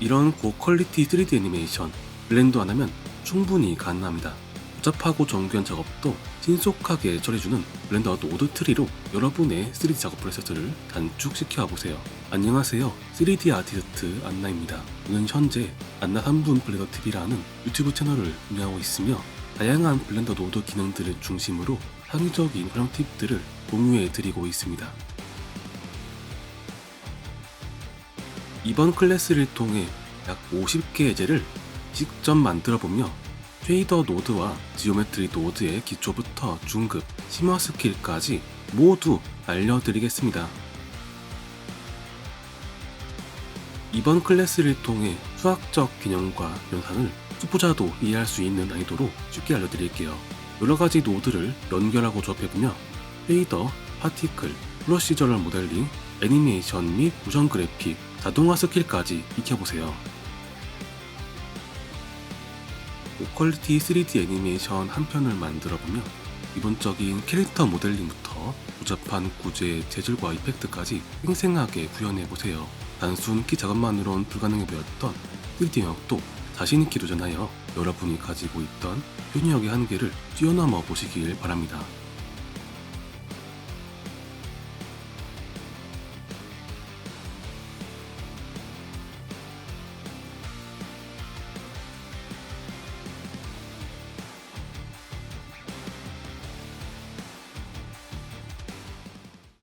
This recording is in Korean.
이런 고퀄리티 3D 애니메이션 블렌더 하나면 충분히 가능합니다. 복잡하고 정교한 작업도 신속하게 처리해주는 블렌더 노드 트리로 여러분의 3D 작업 프로세스를 단축시켜 보세요. 안녕하세요. 3D 아티스트 안나입니다. 저는 현재 안나 3분 블렌더 TV라는 유튜브 채널을 운영하고 있으며 다양한 블렌더 노드 기능들을 중심으로 창의적인 활용 팁들을 공유해 드리고 있습니다. 이번 클래스를 통해 약 50개의 예제를 직접 만들어 보며 쉐이더 노드와 지오메트리 노드의 기초부터 중급, 심화 스킬까지 모두 알려드리겠습니다. 이번 클래스를 통해 수학적 개념과 연산을 초보자도 이해할 수 있는 난이도로 쉽게 알려드릴게요. 여러가지 노드를 연결하고 조합해보며 쉐이더, 파티클, 프로시저럴 모델링, 애니메이션 및 모션 그래픽, 자동화 스킬까지 익혀보세요. 고퀄리티 3D 애니메이션 한 편을 만들어보며 기본적인 캐릭터 모델링부터 복잡한 구조의 재질과 이펙트까지 생생하게 구현해보세요. 단순 키 작업만으론 불가능해 보였던 3D 영역도 자신있게 도전하여 여러분이 가지고 있던 표현력의 한계를 뛰어넘어 보시길 바랍니다.